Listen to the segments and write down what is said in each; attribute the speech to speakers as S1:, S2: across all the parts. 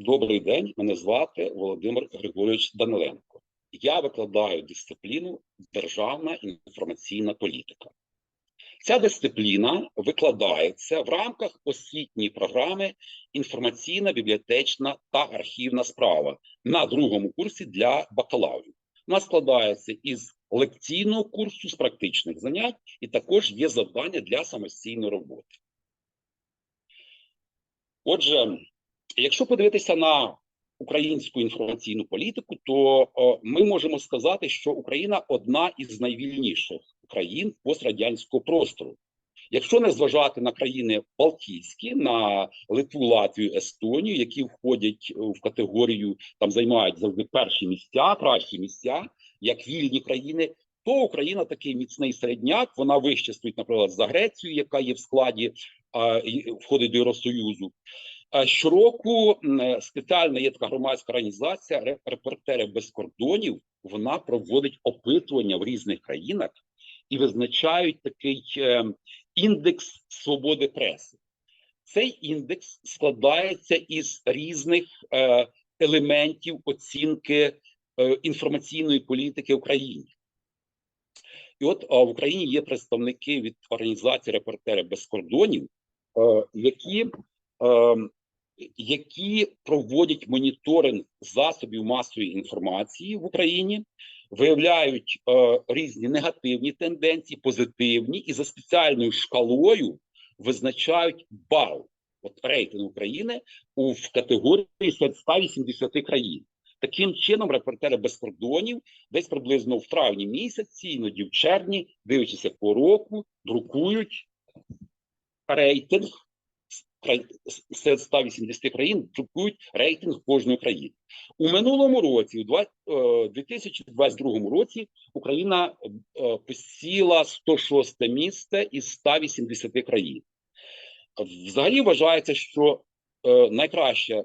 S1: Добрий день, мене звати Володимир Григорович Даниленко. Я викладаю дисципліну Державна інформаційна політика. Ця дисципліна викладається в рамках освітньої програми Інформаційна, бібліотечна та архівна справа на другому курсі для бакалаврів. Вона складається із лекційного курсу з практичних занять, і також є завдання для самостійної роботи. Отже, Якщо подивитися на українську інформаційну політику, то о, ми можемо сказати, що Україна одна із найвільніших країн пострадянського простору. Якщо не зважати на країни Балтійські, на Литву, Латвію, Естонію, які входять в категорію, там займають завжди перші місця, кращі місця, як вільні країни, то Україна такий міцний середняк. Вона вище стоїть, наприклад, за Грецію, яка є в складі а, входить до Євросоюзу. Щороку спеціальна є така громадська організація репортери без кордонів. Вона проводить опитування в різних країнах і визначають такий е, індекс свободи преси. Цей індекс складається із різних е, елементів оцінки е, інформаційної політики в Україні. І от в Україні є представники від організації Репортери без кордонів, які ем, які проводять моніторинг засобів масової інформації в Україні, виявляють е, різні негативні тенденції, позитивні, і за спеціальною шкалою визначають бал от рейтинг України у в категорії серед 180 країн. Таким чином, репортери без кордонів десь приблизно в травні місяці, іноді в червні, дивлячись по року, друкують рейтинг серед 180 країн друкують рейтинг кожної країни у минулому році, у 2022 е, році, Україна е, посіла 106 місце із 180 країн. Взагалі вважається, що е, найкраще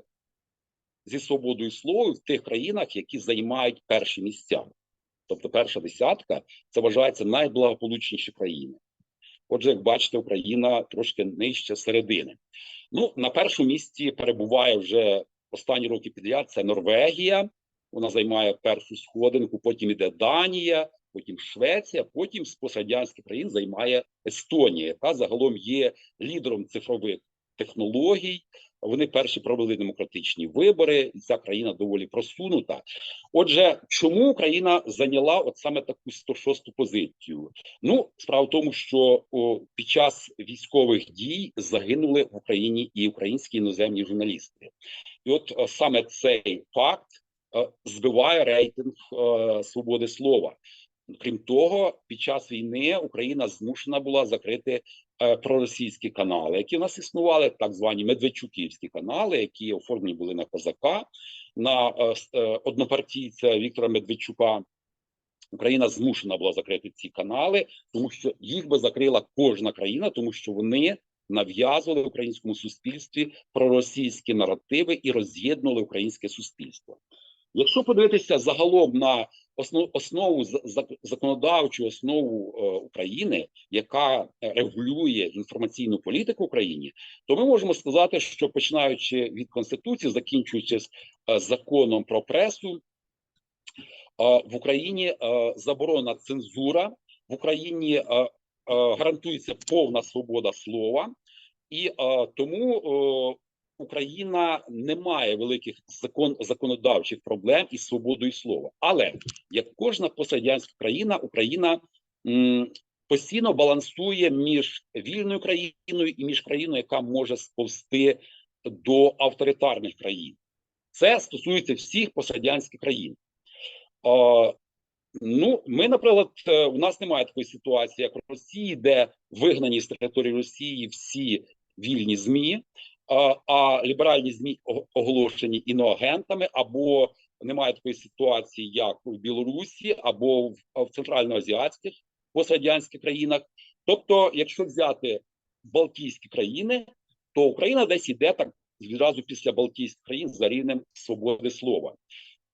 S1: зі свободою слова в тих країнах, які займають перші місця. Тобто, перша десятка це вважається найблагополучніші країни. Отже, як бачите, Україна трошки нижче середини. Ну, на першому місці перебуває вже останні роки підряд. Це Норвегія. Вона займає першу сходинку. Потім іде Данія, потім Швеція. Потім з пострадянських країн займає Естонія, яка загалом є лідером цифрових технологій. Вони перші провели демократичні вибори, і ця країна доволі просунута. Отже, чому Україна зайняла от саме таку 106-ту позицію? Ну, справа в тому, що о, під час військових дій загинули в Україні і українські іноземні журналісти, і от о, саме цей факт о, збиває рейтинг о, свободи слова. Крім того, під час війни Україна змушена була закрити Е, проросійські канали, які в нас існували, так звані Медведчуківські канали, які оформлені були на козака, на е, е, однопартійця Віктора Медведчука. Україна змушена була закрити ці канали, тому що їх би закрила кожна країна, тому що вони нав'язували українському суспільстві проросійські наративи і роз'єднували українське суспільство. Якщо подивитися загалом на основ, основу законодавчу основу е, України, яка регулює інформаційну політику в Україні, то ми можемо сказати, що починаючи від конституції, закінчуючи е, законом про пресу, е, в Україні е, заборона цензура в Україні е, е, гарантується повна свобода слова, і е, тому е, Україна не має великих закон законодавчих проблем із свободою слова, але як кожна пострадянська країна, Україна м, постійно балансує між вільною країною і між країною, яка може сповзти до авторитарних країн. Це стосується всіх пострадянських країн. О, Ну, ми, наприклад, е, у нас немає такої ситуації, як в Росії, де вигнані з території Росії всі вільні змі а ліберальні змі оголошені іноагентами, або немає такої ситуації, як в Білорусі, або в, в центральноазіатських пострадянських країнах. Тобто, якщо взяти Балтійські країни, то Україна десь іде так відразу після Балтійських країн за рівнем свободи слова.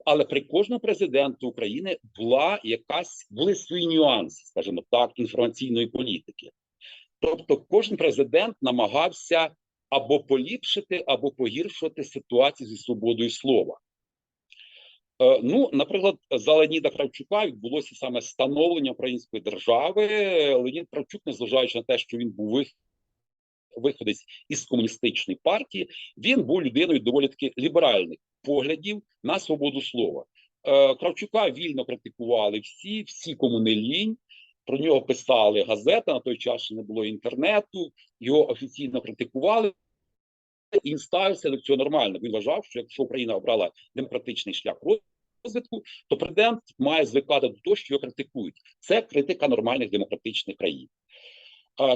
S1: Але при кожному президенту України була якась були свої нюанси, скажімо так, інформаційної політики. Тобто, кожен президент намагався або поліпшити, або погіршувати ситуацію зі свободою слова. Е, Ну, наприклад, за Леоніда Кравчука відбулося саме становлення української держави. Леонід Кравчук, незважаючи на те, що він був вих- виходець із комуністичної партії, він був людиною доволі таки ліберальних поглядів на свободу слова. Е, Кравчука вільно критикували всі, всі кому. Про нього писали газети на той час ще не було інтернету. Його офіційно критикували. І він ставився до цього нормально. Він вважав, що якщо Україна обрала демократичний шлях розвитку, то президент має звикати до того, що його критикують. Це критика нормальних демократичних країн.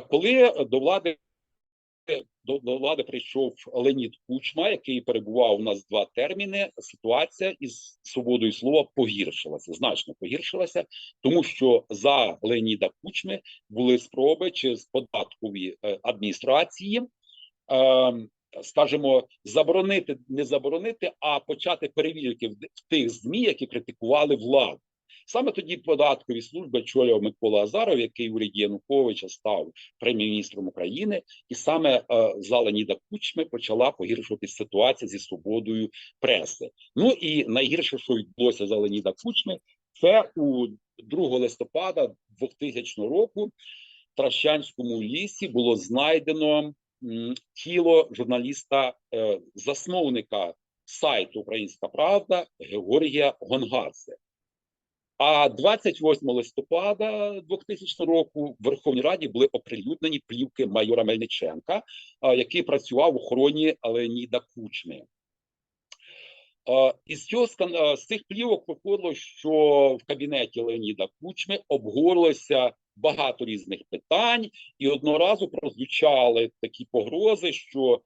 S1: Коли до влади до, до влади прийшов Леонід Кучма, який перебував у нас два терміни. Ситуація із свободою слова погіршилася, значно погіршилася, тому що за Леоніда Кучми були спроби через податкові е, адміністрації, е, скажімо, заборонити, не заборонити, а почати перевірки в, в тих змі, які критикували владу. Саме тоді податкові служби очолював Микола Азаров, який у уряді Януковича став прем'єр-міністром України, і саме е, за Леоніда Кучми почала погіршуватися ситуація зі свободою преси. Ну і найгірше, що відбулося за Леоніда Кучми, це у 2 листопада 2000 року в Тращанському лісі було знайдено тіло журналіста, е, засновника сайту Українська Правда Георгія Гонгадзе. А 28 листопада 2000 року в Верховній Раді були оприлюднені плівки майора Мельниченка, який працював в охороні Леоніда Кучми. Із цього з цих плівок виходило, що в кабінеті Леоніда Кучми обговорилося багато різних питань, і одного разу прозвучали такі погрози, що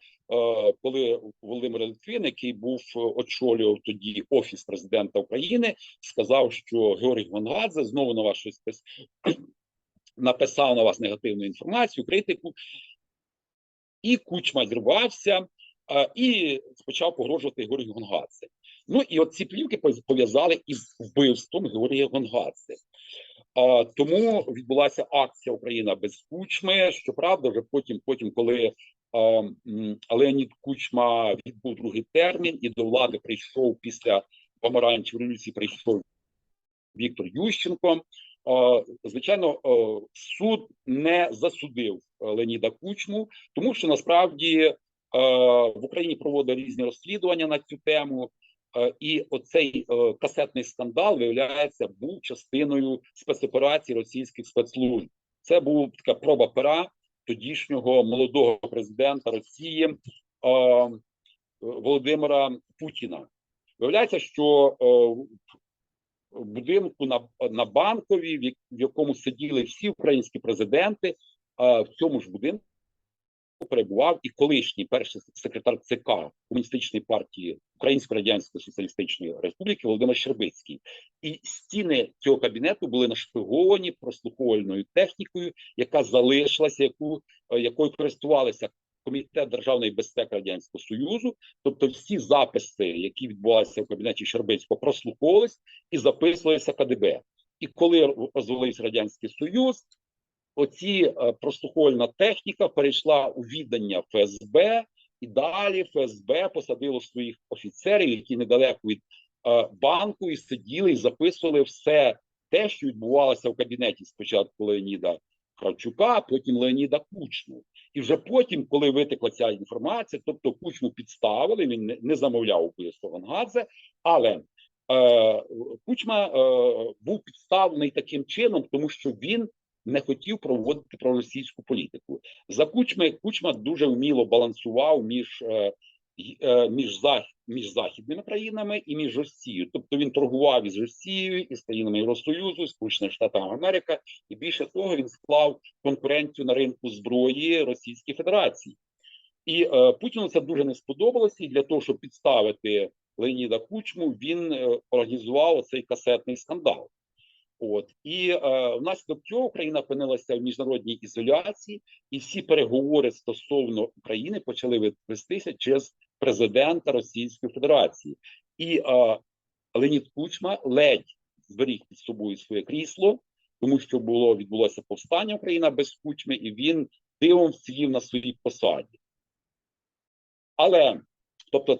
S1: коли Володимир Литвин, який був е, очолював тоді офіс президента України, сказав, що Георгій Гонгадзе знову на вас щось пис- написав на вас негативну інформацію, критику, і Кучма зірвався е, і почав погрожувати Георгію Гонгадзе. Ну і от ці плівки пов'язали із вбивством Георгія Гонгадзе. Тому відбулася акція Україна без кучми. Щоправда, вже потім, потім, коли Леонід Кучма відбув другий термін, і до влади прийшов після помаранчевої революції, прийшов Віктор Ющенко. Звичайно, суд не засудив Леоніда Кучму, тому що насправді в Україні проводили різні розслідування на цю тему. Е, І оцей е, касетний скандал, виявляється, був частиною спецоперації російських спецслужб. Це була така проба пера тодішнього молодого президента Росії е, Володимира Путіна. Виявляється, що е, в будинку на, на банковій, в якому сиділи всі українські президенти, е, в цьому ж будинку перебував і колишній перший секретар ЦК комуністичної партії Української Радянської Соціалістичної Республіки Володимир Щербицький. І стіни цього кабінету були нашпиговані прослуховувальною технікою, яка залишилася, яку е, якою користувалися Комітет державної безпеки Радянського Союзу. Тобто, всі записи, які відбувалися в кабінеті Щербицького, прослуховувались і записувалися КДБ. І коли розвалився радянський союз, оці е, прослуховувальна техніка перейшла у віддання ФСБ, і далі ФСБ посадило своїх офіцерів, які недалеко від е, банку, і сиділи і записували все те, що відбувалося в кабінеті спочатку Леоніда Кравчука, потім Леоніда Кучму. І вже потім, коли витекла ця інформація, тобто Кучму підставили, він не замовляв убивство Вангадзе, але е, Кучма е, був підставлений таким чином, тому що він не хотів проводити проросійську політику. За Кучми Кучма дуже вміло балансував між, е, е, між, між західними країнами і між Росією. Тобто він торгував із Росією, із країнами Євросоюзу, Сполученими Штатами Америки, і більше того, він склав конкуренцію на ринку зброї Російської Федерації. І е, Путіну це дуже не сподобалося. І для того, щоб підставити Леоніда Кучму, він е, організував цей касетний скандал. От і е, внаслідок цього Україна опинилася в міжнародній ізоляції, і всі переговори стосовно України почали вестися через президента Російської Федерації. І е, Леонід Кучма ледь зберіг під собою своє крісло, тому що було відбулося повстання Україна без Кучми, і він дивом вцілів на своїй посаді. Але тобто,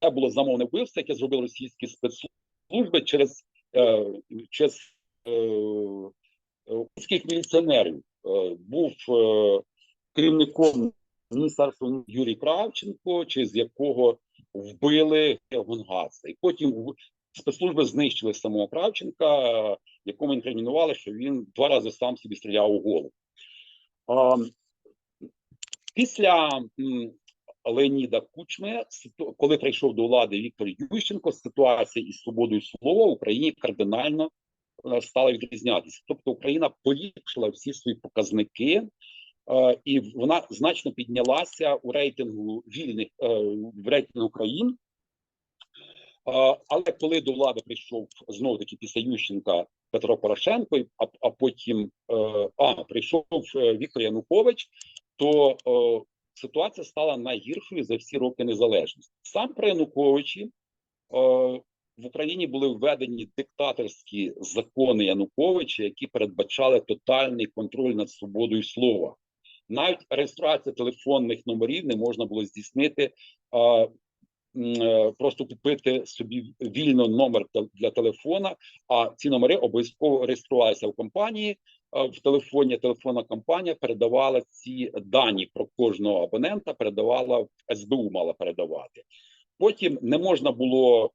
S1: це було замовне вбивство, яке зробили російські спецслужби через, е, через українських міліціонерів. Е, був е, керівником міністерства Юрій Кравченко, через якого вбили Гонгаса. І потім спецслужби знищили самого Кравченка, е, якому інкримінували, що він два рази сам собі стріляв у голову. Після Леоніда Кучми, коли прийшов до влади Віктор Ющенко, ситуація із свободою слова в Україні кардинально е, стала відрізнятися. Тобто Україна поліпшила всі свої показники, е, і вона значно піднялася у рейтингу вільних е, в рейтингу країн. Е, Але коли до влади прийшов знову таки після Ющенка Петро Порошенко, а, а потім е, а, прийшов е, Віктор Янукович, то е, ситуація стала найгіршою за всі роки незалежності. Сам при Януковичі е, в Україні були введені диктаторські закони Януковича, які передбачали тотальний контроль над свободою слова. Навіть реєстрація телефонних номерів не можна було здійснити. м, е, Просто купити собі вільно номер для телефона, а ці номери обов'язково реєструвалися в компанії. В телефоні телефонна компанія передавала ці дані про кожного абонента, передавала в СБУ, мала передавати. Потім не можна було,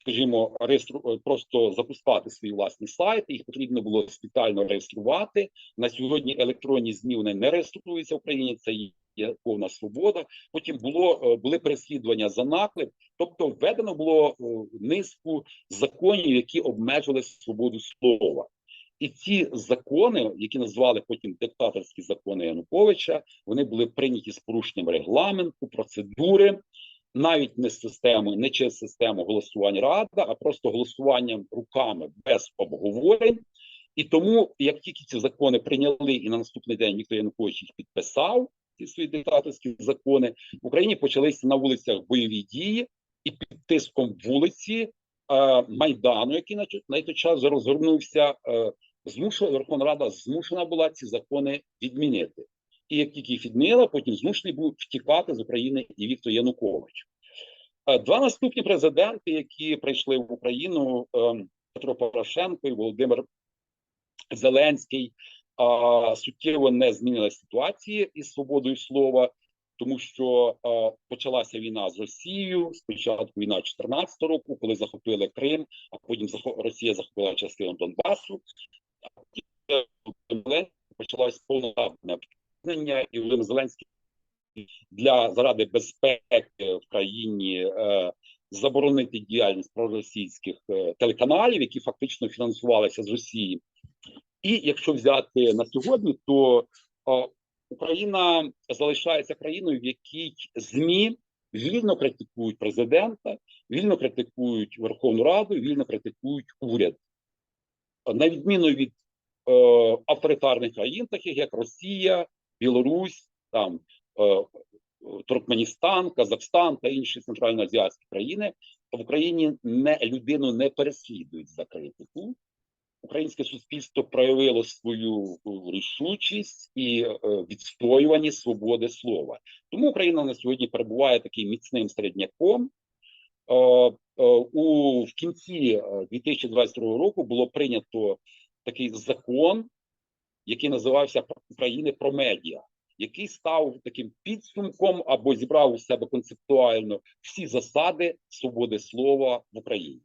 S1: скажімо, реєстру... просто запускати свої власні сайти. Їх потрібно було спеціально реєструвати. На сьогодні електронні ЗМІ вони не реєструються в Україні. Це є повна свобода. Потім було е, були переслідування за наклеп. Тобто, введено було е, низку законів, які обмежили свободу слова. І ці закони, які назвали потім диктаторські закони Януковича, вони були прийняті з порушенням регламенту, процедури, навіть не системи, не через систему голосування рада, а просто голосуванням руками без обговорень. І тому, як тільки ці закони прийняли, і на наступний день Віктор Янукович їх підписав, ці свої диктаторські закони, в Україні почалися на вулицях бойові дії, і під тиском вулиці е, майдану, який на, на той час розгорнувся, е, змушена Верховна Рада змушена була ці закони відмінити. І як тільки їх відмінила, потім змушений був втікати з України і Віктор Янукович. Е, Два наступні президенти, які прийшли в Україну, е, Петро Порошенко і Володимир Зеленський, суттєво не змінили ситуації із свободою слова, тому що почалася війна з Росією. Спочатку війна 14 року, коли захопили Крим, а потім Росія захопила частину Донбасу. А потім почалось повномасштабне вторгнення, і Володимир Зеленський для заради безпеки в країні е, заборонити діяльність проросійських е, телеканалів, які фактично фінансувалися з Росії. І якщо взяти на сьогодні, то е, Україна залишається країною, в якій ЗМІ вільно критикують президента, вільно критикують Верховну Раду, вільно критикують уряд, на відміну від е, авторитарних країн, таких як Росія, Білорусь, там е, Туркменістан, Казахстан та інші центральноазіатські країни в Україні не людину не переслідують за критику. Українське суспільство проявило свою е, рішучість і е, відстоювання свободи слова. Тому Україна на сьогодні перебуває таким міцним середняком. Е, е, у в кінці е, 2022 року було прийнято такий закон, який називався України про медіа, який став таким підсумком або зібрав у себе концептуально всі засади свободи слова в Україні.